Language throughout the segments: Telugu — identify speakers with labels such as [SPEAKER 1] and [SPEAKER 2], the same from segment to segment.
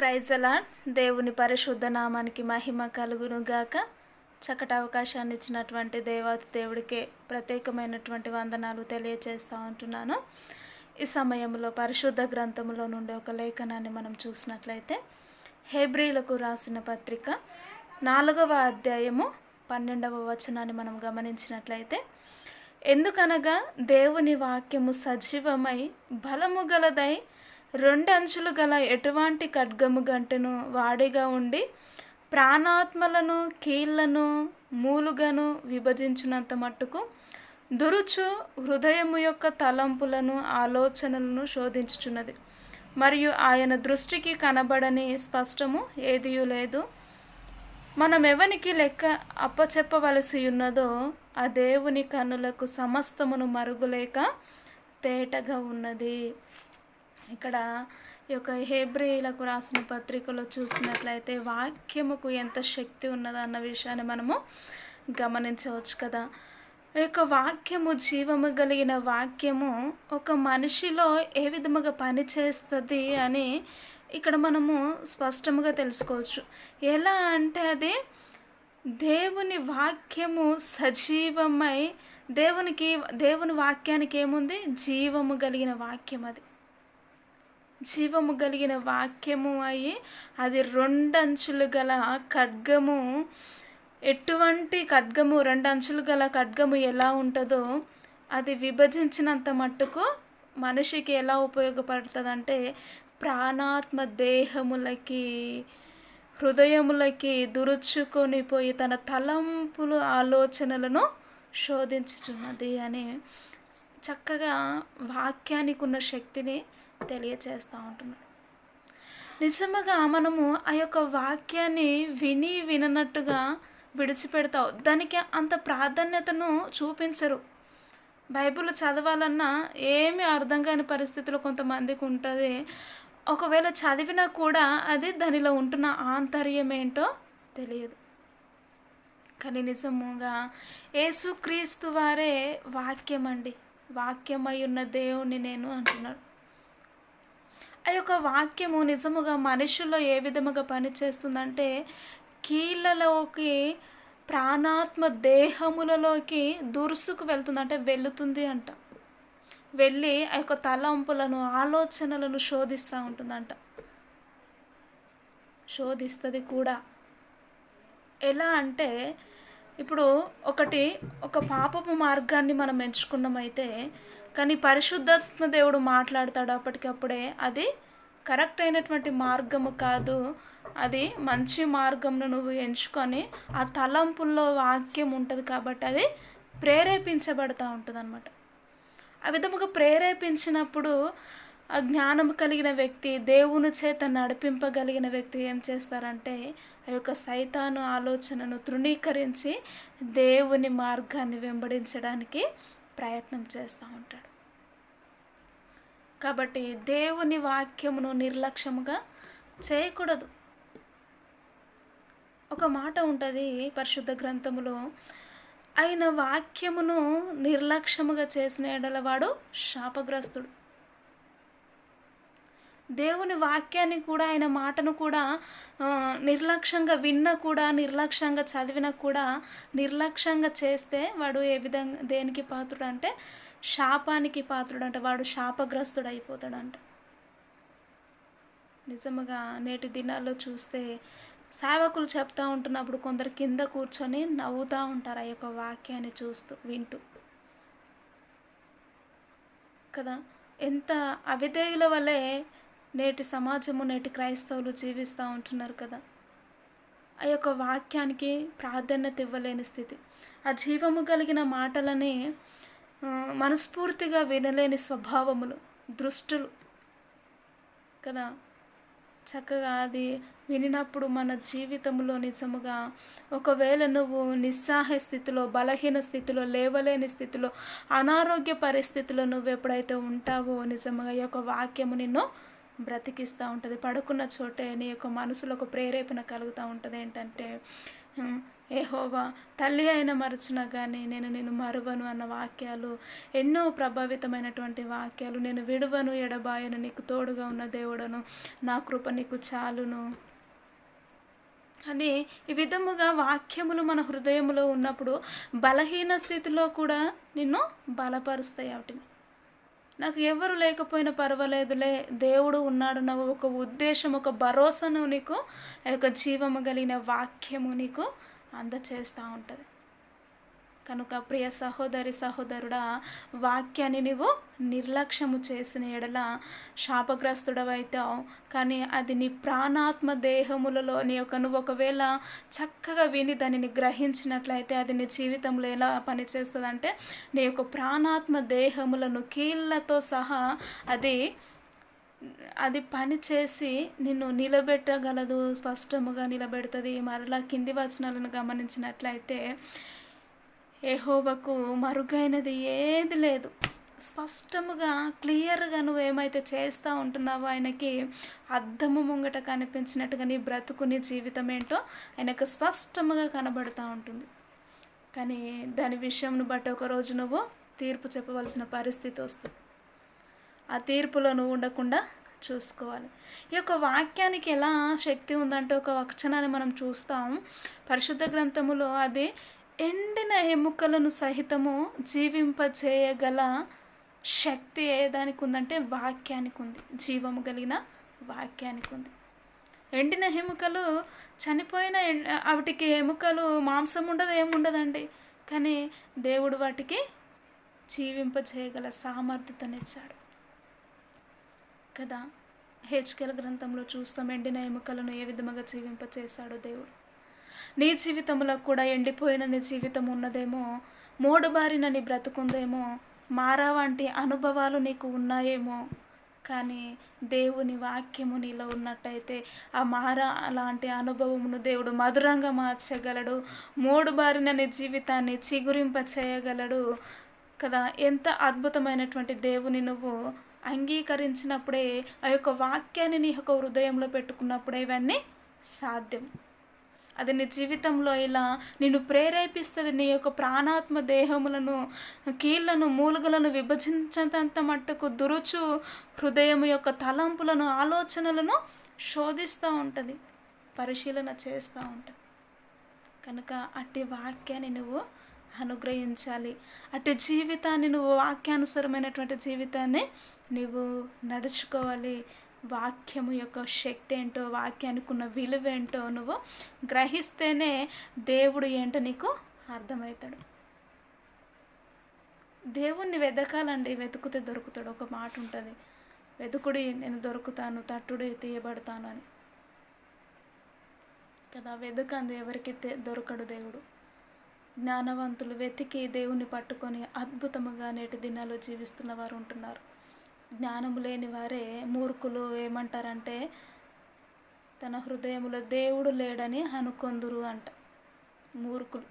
[SPEAKER 1] ప్రైజలా దేవుని పరిశుద్ధ నామానికి మహిమ కలుగును గాక చక్కటి అవకాశాన్ని ఇచ్చినటువంటి దేవాతి దేవుడికే ప్రత్యేకమైనటువంటి వందనాలు తెలియజేస్తూ ఉంటున్నాను. ఈ సమయంలో పరిశుద్ధ గ్రంథములో నుండి ఒక లేఖనాన్ని మనం చూసినట్లయితే హెబ్రిలకు రాసిన పత్రిక నాలుగవ అధ్యాయము పన్నెండవ వచనాన్ని మనం గమనించినట్లయితే ఎందుకనగా దేవుని వాక్యము సజీవమై బలము గలదై రెండు అంచులు గల ఎటువంటి ఖడ్గము గంటను వాడిగా ఉండి ప్రాణాత్మలను కీళ్ళను మూలుగను విభజించినంత మట్టుకు దురుచు హృదయము యొక్క తలంపులను ఆలోచనలను శోధించుచున్నది. మరియు ఆయన దృష్టికి కనబడని స్పష్టము ఏదియూ లేదు. మనం ఎవనికి లెక్క అప్పచెప్పవలసి ఉన్నదో ఆ దేవుని కన్నులకు సమస్తమును మరుగులేక తేటగా ఉన్నది. ఇక్కడ ఈ యొక్క హేబ్రిలకు రాసిన పత్రికలో చూసినట్లయితే వాక్యముకు ఎంత శక్తి ఉన్నదో అన్న విషయాన్ని మనము గమనించవచ్చు కదా. ఈ యొక్క వాక్యము జీవము కలిగిన వాక్యము ఒక మనిషిలో ఏ విధముగా పనిచేస్తుంది అని ఇక్కడ మనము స్పష్టముగా తెలుసుకోవచ్చు. ఎలా అంటే అది దేవుని వాక్యము సజీవమై దేవునికి దేవుని వాక్యానికి ఏముంది? జీవము కలిగిన వాక్యం అది జీవము కలిగిన వాక్యము అయి అది రెండంచులు గల ఖడ్గము. ఎటువంటి ఖడ్గము రెండు అంచులు గల ఖడ్గము ఎలా ఉంటుందో అది విభజించినంత మట్టుకు మనిషికి ఎలా ఉపయోగపడుతుంది అంటే ప్రాణాత్మ దేహములకి హృదయములకి దురుచుకొని పోయి తన తలంపులు ఆలోచనలను శోధించుచున్నది అని చక్కగా వాక్యానికి ఉన్న శక్తిని తెలియచేస్తూ ఉంటున్నాడు నిజంగా మనము ఆ యొక్క వాక్యాన్ని విని విననట్టుగా విడిచిపెడతావు. దానికి అంత ప్రాధాన్యతను చూపించరు. బైబిల్ చదవాలన్నా ఏమి అర్థం కాని పరిస్థితులు కొంతమందికి ఉంటుంది. ఒకవేళ చదివినా కూడా అది దానిలో ఉంటున్న ఆంతర్యం ఏంటో తెలియదు. కానీ నిజముగా యేసుక్రీస్తు వారే వాక్యం అండి వాక్యమై ఉన్న దేవుని నేను అంటున్నాడు ఆ యొక్క వాక్యము. నిజముగా మనుషుల్లో ఏ విధముగా పనిచేస్తుందంటే కీళ్ళలోకి ప్రాణాత్మ దేహములలోకి దురుసుకు వెళ్తుంది అంటే వెళుతుంది అంట. వెళ్ళి ఆ యొక్క తలంపులను ఆలోచనలను శోధిస్తూ ఉంటుందంట. శోధిస్తుంది కూడా. ఎలా అంటే ఇప్పుడు ఒకటి ఒక పాపపు మార్గాన్ని మనం ఎంచుకున్నామైతే కానీ పరిశుద్ధాత్మ దేవుడు మాట్లాడతాడు అప్పటికప్పుడే. అది కరెక్ట్ అయినటువంటి మార్గము కాదు. అది మంచి మార్గంను నువ్వు ఎంచుకొని ఆ తలంపుల్లో వాక్యం ఉంటుంది కాబట్టి అది ప్రేరేపించబడతా ఉంటుంది అనమాట ఆ విధముగా ప్రేరేపించినప్పుడు ఆ జ్ఞానం కలిగిన వ్యక్తి దేవుని చేత నడిపింపగలిగిన వ్యక్తి ఏం చేస్తారంటే ఆ యొక్క సైతాను ఆలోచనను తృణీకరించి దేవుని మార్గాన్ని వెంబడించడానికి ప్రయత్నం చేస్తూ ఉంటాడు. కాబట్టి దేవుని వాక్యమును నిర్లక్ష్యముగా చేయకూడదు. ఒక మాట ఉంటుంది పరిశుద్ధ గ్రంథములో ఆయన వాక్యమును నిర్లక్ష్యముగా చేసిన ఎడలవాడు శాపగ్రస్తుడు. దేవుని వాక్యాన్ని కూడా ఆయన మాటను కూడా నిర్లక్ష్యంగా విన్నా కూడా నిర్లక్ష్యంగా చదివినా కూడా నిర్లక్ష్యంగా చేస్తే వాడు ఏ విధంగా దేనికి పాత్రుడు అంటే శాపానికి పాత్రుడు అంటే వాడు శాపగ్రస్తుడు అయిపోతాడంట నిజముగా నేటి దినాల్లో చూస్తే సేవకులు చెప్తూ ఉంటున్నప్పుడు కొందరు కింద కూర్చొని నవ్వుతూ ఉంటారు ఆ యొక్క వాక్యాన్ని చూస్తూ వింటూ. కదా? ఎంత అవిధేయుల వల్లే నేటి సమాజము నేటి క్రైస్తవులు జీవిస్తూ ఉంటున్నారు కదా. ఆ యొక్క వాక్యానికి ప్రాధాన్యత ఇవ్వలేని స్థితి. ఆ జీవము కలిగిన మాటలని మనస్ఫూర్తిగా వినలేని స్వభావములు దృష్టులు కదా. చక్కగా అది వినినప్పుడు మన జీవితంలో నిజముగా ఒకవేళ నువ్వు నిస్సాహ స్థితిలో బలహీన స్థితిలో లేవలేని స్థితిలో అనారోగ్య పరిస్థితిలో నువ్వు ఎప్పుడైతే ఉంటావో నిజముగా ఈ యొక్క వాక్యము నిన్ను బ్రతికిస్తూ ఉంటుంది. పడుకున్న చోటే నీ యొక్క మనసులో ఒక ప్రేరేపణ కలుగుతూ ఉంటుంది. ఏంటంటే ఏహోవా తల్లి అయిన మరచున కానీ నేను నేను మరువను అన్న వాక్యాలు ఎన్నో ప్రభావితమైనటువంటి వాక్యాలు నేను విడువను ఎడబాయను నీకు తోడుగా ఉన్న దేవుడను నా కృప నీకు చాలును అని ఈ విధముగా వాక్యములు మన హృదయములో ఉన్నప్పుడు బలహీన స్థితిలో కూడా నిన్ను బలపరుస్తాయి. వాటిని నాకు ఎవరు లేకపోయినా పర్వాలేదులే. దేవుడు ఉన్నాడు నాకు ఒక ఉద్దేశం ఒక భరోసాను నీకు ఆ యొక్క జీవము కలిగిన వాక్యము నీకు అందచేస్తూ ఉంటుంది. కనుక ప్రియ సహోదరి సహోదరుడా వాక్యాన్ని నువ్వు నిర్లక్ష్యము చేసిన ఎడల శాపగ్రస్తుడవైతావు. కానీ అది నీ ప్రాణాత్మ దేహములలో నీ యొక్క నువ్వు ఒకవేళ చక్కగా విని దానిని గ్రహించినట్లయితే అది నీ జీవితంలో ఎలా పనిచేస్తుందంటే నీ యొక్క ప్రాణాత్మ దేహములను కీళ్ళతో సహా అది అది పని చేసి నిన్ను నిలబెట్టగలదు స్పష్టముగా నిలబెడుతుంది. మరలా కింది వచనాలను గమనించినట్లయితే ఏహోవకు మరుగైనది ఏది లేదు. స్పష్టముగా క్లియర్గా నువ్వు ఏమైతే చేస్తూ ఉంటున్నావో ఆయనకి అద్దము ముంగట కనిపించినట్టుగా నీ బ్రతుకు నీ జీవితం ఏంటో ఆయనకు స్పష్టముగా కనబడుతూ ఉంటుంది. కానీ దాని విషయంను బట్టి ఒకరోజు నువ్వు తీర్పు చెప్పవలసిన పరిస్థితి వస్తుంది. ఆ తీర్పులో నువ్వు ఉండకుండా చూసుకోవాలి. ఈ యొక్క వాక్యానికి ఎలా శక్తి ఉందంటే ఒక వచనాన్ని మనం చూస్తాం. పరిశుద్ధ గ్రంథములో అది ఎండిన ఎముకలను సహితము జీవింపజేయగల శక్తి ఏ ఉందంటే వాక్యానికి ఉంది. జీవము కలిగిన వాక్యానికి ఉంది. ఎండిన ఎముకలు చనిపోయిన వాటికి ఎముకలు మాంసం ఉండదు ఏముండదండి కానీ దేవుడు వాటికి జీవింపజేయగల సామర్థ్యతనిచ్చాడు. కదా? హెచ్కెల్ గ్రంథంలో చూస్తాం ఎండిన ఎముకలను ఏ విధముగా జీవింపచేశాడో దేవుడు. నీ జీవితంలో కూడా ఎండిపోయిన నీ జీవితం ఉన్నదేమో మూడుబారిన నీ బ్రతుకుందేమో మారా వంటి అనుభవాలు నీకు ఉన్నాయేమో. కానీ దేవుని వాక్యము నీలో ఉన్నట్టయితే ఆ మారా అలాంటి అనుభవమును దేవుడు మధురంగా మార్చగలడు మూడు బారిన నీ జీవితాన్ని చిగురింప చేయగలడు కదా. ఎంత అద్భుతమైనటువంటి దేవుని నువ్వు అంగీకరించినప్పుడే ఆ యొక్క వాక్యాన్ని నీ యొక్క హృదయంలో పెట్టుకున్నప్పుడే ఇవన్నీ సాధ్యం. అది నీ జీవితంలో ఇలా నిన్ను ప్రేరేపిస్తుంది నీ యొక్క ప్రాణాత్మ దేహములను కీళ్ళను మూలుగులను విభజించేంత మట్టుకు దురుచు హృదయం యొక్క తలంపులను ఆలోచనలను శోధిస్తూ ఉంటుంది పరిశీలన చేస్తూ ఉంటుంది. కనుక అట్టి వాక్యాన్ని నువ్వు అనుగ్రహించాలి. అటు జీవితాన్ని నువ్వు వాక్యానుసరమైనటువంటి జీవితాన్ని నువ్వు నడుచుకోవాలి. వాక్యము యొక్క శక్తి ఏంటో వాక్యానికి ఉన్న విలువ ఏంటో నువ్వు గ్రహిస్తేనే దేవుడు ఏంటో నీకు అర్థమవుతాడు. దేవుణ్ణి వెతకాలండి వెతుకుతే దొరుకుతాడు. ఒక మాట ఉంటుంది వెతుకుడి నేను దొరుకుతాను తట్టుడి తీయబడతాను అని. కదా వెతుకంది ఎవరికి దొరకడు దేవుడు. జ్ఞానవంతులు వెతికి దేవుని పట్టుకొని అద్భుతముగా నేటి దినాల్లో జీవిస్తున్న వారు ఉంటున్నారు. జ్ఞానము లేని వారే మూర్ఖులు ఏమంటారంటే తన హృదయంలో దేవుడు లేడని అనుకొందురు అంట. మూర్ఖులు.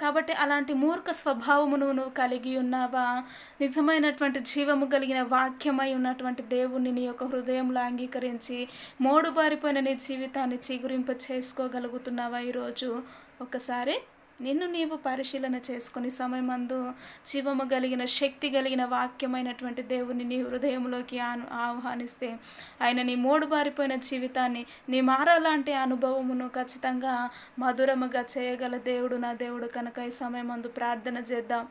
[SPEAKER 1] కాబట్టి అలాంటి మూర్ఖ స్వభావమును నువ్వు కలిగి ఉన్నావా? నిజమైనటువంటి జీవము కలిగిన వాక్యమై ఉన్నటువంటి దేవుణ్ణి నీ యొక్క హృదయంలో అంగీకరించి మోడుబారిపోయిన నీ జీవితాన్ని చిగురింప చేసుకోగలుగుతున్నావా ఈరోజు? ఒకసారి నిన్ను నీవు పరిశీలన చేసుకుని సమయమందు జీవము కలిగిన శక్తి కలిగిన వాక్యమైనటువంటి దేవుని నీ హృదయంలోకి ఆహ్వానిస్తే ఆయన నీ బారిపోయిన జీవితాన్ని నీ మారాలాంటి అనుభవమును ఖచ్చితంగా మధురముగా చేయగల దేవుడు నా దేవుడు కనుక ఈ సమయమందు ప్రార్థన చేద్దాం.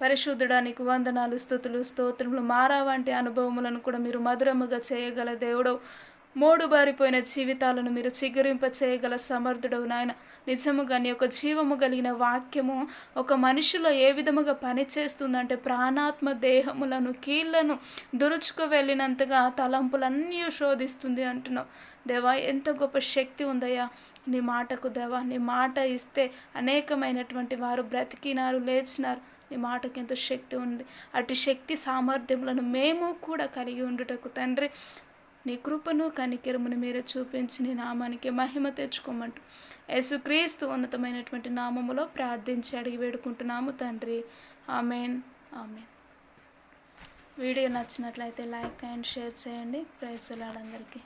[SPEAKER 1] పరిశుద్ధుడా నీకు వందనాలు స్థుతులు స్తోత్రములు మారా వంటి అనుభవములను కూడా మీరు మధురముగా చేయగల దేవుడు మోడు బారిపోయిన జీవితాలను మీరు చిగురింప చేయగల సమర్థుడవు నాయన. నిజముగా నీ యొక్క జీవము కలిగిన వాక్యము ఒక మనిషిలో ఏ విధముగా పనిచేస్తుందంటే ప్రాణాత్మ దేహములను కీళ్ళను దురుచుకు వెళ్ళినంతగా తలంపులన్నీ శోధిస్తుంది అంటున్నావు. దేవా ఎంత గొప్ప శక్తి ఉందయ్యా. నీ మాటకు దేవా నీ మాట ఇస్తే అనేకమైనటువంటి వారు బ్రతికినారు లేచినారు. నీ మాటకి ఎంతో శక్తి ఉంది. అటు శక్తి సామర్థ్యములను మేము కూడా కలిగి ఉండుటకు తండ్రి నీ కృపను కనికిరమును మీరు చూపించి నీ నామానికి మహిమ తెచ్చుకోమంట. యేసుక్రీస్తు ఉన్నతమైనటువంటి నామములో ప్రార్థించి అడిగి వేడుకుంటున్నాము తండ్రి. ఆమెన్. ఆమెన్. వీడియో నచ్చినట్లయితే లైక్ అండ్ షేర్ చేయండి. ప్రైజ్ అందరికీ.